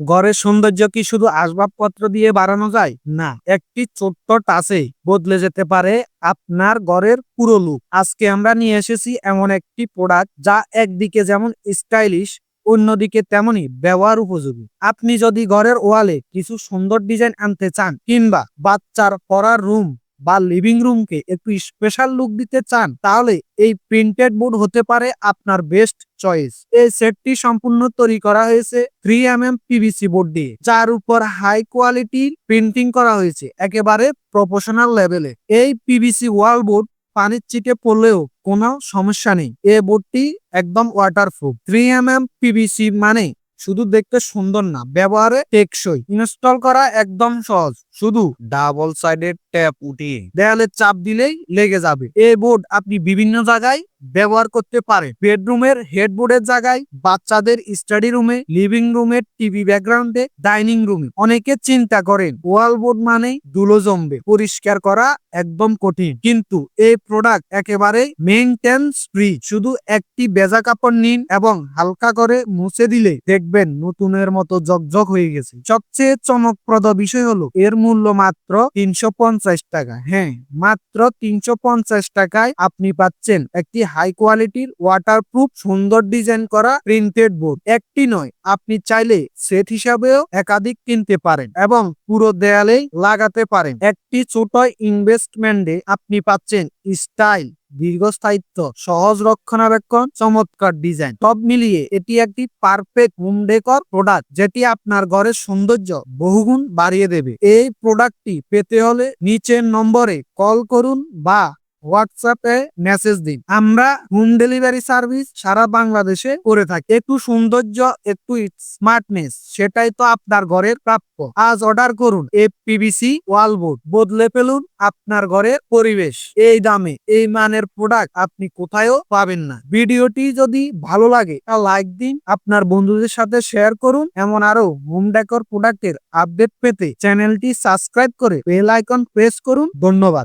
ঘরের সৌন্দর্য কি শুধু আসবাবপত্র দিয়ে বাড়ানো যায়? না, একটি ছোট্ট টাচে বদলে যেতে পারে আপনার ঘরের পুরো লুক আজকে আমরা নিয়ে এসেছি এমন একটি প্রোডাক্ট যা একদিকে যেমন স্টাইলিশ অন্যদিকে তেমনি ব্যবহার উপযোগী। আপনি যদি ঘরের ওয়ালে কিছু সুন্দর ডিজাইন আনতে চান, কিংবা বাচ্চার পড়ার রুম বা লিভিং রুমকে একটু স্পেশাল লুক দিতে চান, তাহলে এই প্রিন্টেড বোর্ড হতে পারে আপনার বেস্ট চয়েস এই সেটটি সম্পূর্ণ তৈরি করা হয়েছে three M M PVC board দিয়ে, যার উপর হাই কোয়ালিটির প্রিন্টিং করা হয়েছে একেবারে প্রফেশনাল লেভেলে এই পিভিসি ওয়াল বোর্ড পানির চিটে পড়লেও কোনো সমস্যা নেই। এই বোর্ডটি একদম waterproof three M M PVC মানে শুধু দেখতে সুন্দর না, ব্যবহারে টেকসই। ইনস্টল করা একদম সহজ। শুধু ডাবল সাইডের ট্যাপ উঠিয়ে দেয়ালে চাপ দিলেই লেগে যাবে। এই বোর্ড আপনি বিভিন্ন জায়গায় ব্যবহার করতে পারে বেডরুমের হেডবোর্ডের জায়গায় বাচ্চাদের স্টাডি রুমে, লিভিং রুমের টিভি ব্যাকগ্রাউন্ডে, ডাইনিং রুমে। অনেকে চিন্তা করেন, ওয়াল বোর্ড মানে ধুলো জমবে। পরিষ্কার করা একদম কঠিন। কিন্তু এই প্রোডাক্ট একেবারে মেইনটেন্স ফ্রি। শুধু একটি বেজা কাপড় নিন এবং হালকা করে মুছে দিলে দেখবেন নতুনের মতো জকজক হয়ে গেছে। সবচেয়ে চমকপ্রদ বিষয় হলো, এর মূল্য মাত্র তিনশো পঞ্চাশ পঞ্চাশ টাকা। হ্যাঁ মাত্র তিনশো পঞ্চাশ টাকায় আপনি পাচ্ছেন একটি হাই কোয়ালিটির ওয়াটারপ্রুফ সুন্দর ডিজাইন করা প্রিন্টেড বোর্ড একটি নয়, আপনি চাইলে সেট হিসাবেও একাধিক কিনতে পারেন এবং পুরো দেয়ালেই লাগাতে পারেন। একটি ছোট ইনভেস্টমেন্টে আপনি পাচ্ছেন স্টাইল দীর্ঘস্থায়িত্ব, সহজ রক্ষণাবেক্ষণ, চমৎকার ডিজাইন। সব মিলিয়ে এটি একটি পারফেক্ট হোম ডেকর প্রোডাক্ট যেটি আপনার ঘরের সৌন্দর্য বহুগুণ বাড়িয়ে দেবে। এই প্রোডাক্টটি পেতে হলে নিচের নম্বরে কল করুন বা হোয়াটসঅ্যাপে মেসেজ দিন। আমরা হোম ডেলিভারি সার্ভিস সারা বাংলাদেশে করে থাকি। একটু সৌন্দর্য, একটু স্মার্টনেস, সেটাই তো আপনার ঘরের প্রাপ্য। আজ অর্ডার করুন। এ পিভিসি ওয়ালবোর্ড বদলে ফেলুন আপনার ঘরের পরিবেশ। এই দামে এই মানের প্রোডাক্ট আপনি কোথায়ও পাবেন না। ভিডিওটি যদি ভালো লাগে তা লাইক দিন। আপনার বন্ধুদের সাথে শেয়ার করুন। এমন আরও হোম ডেকর প্রোডাক্টের আপডেট পেতে চ্যানেলটি সাবস্ক্রাইব করে বেল আইকন প্রেস করুন। ধন্যবাদ।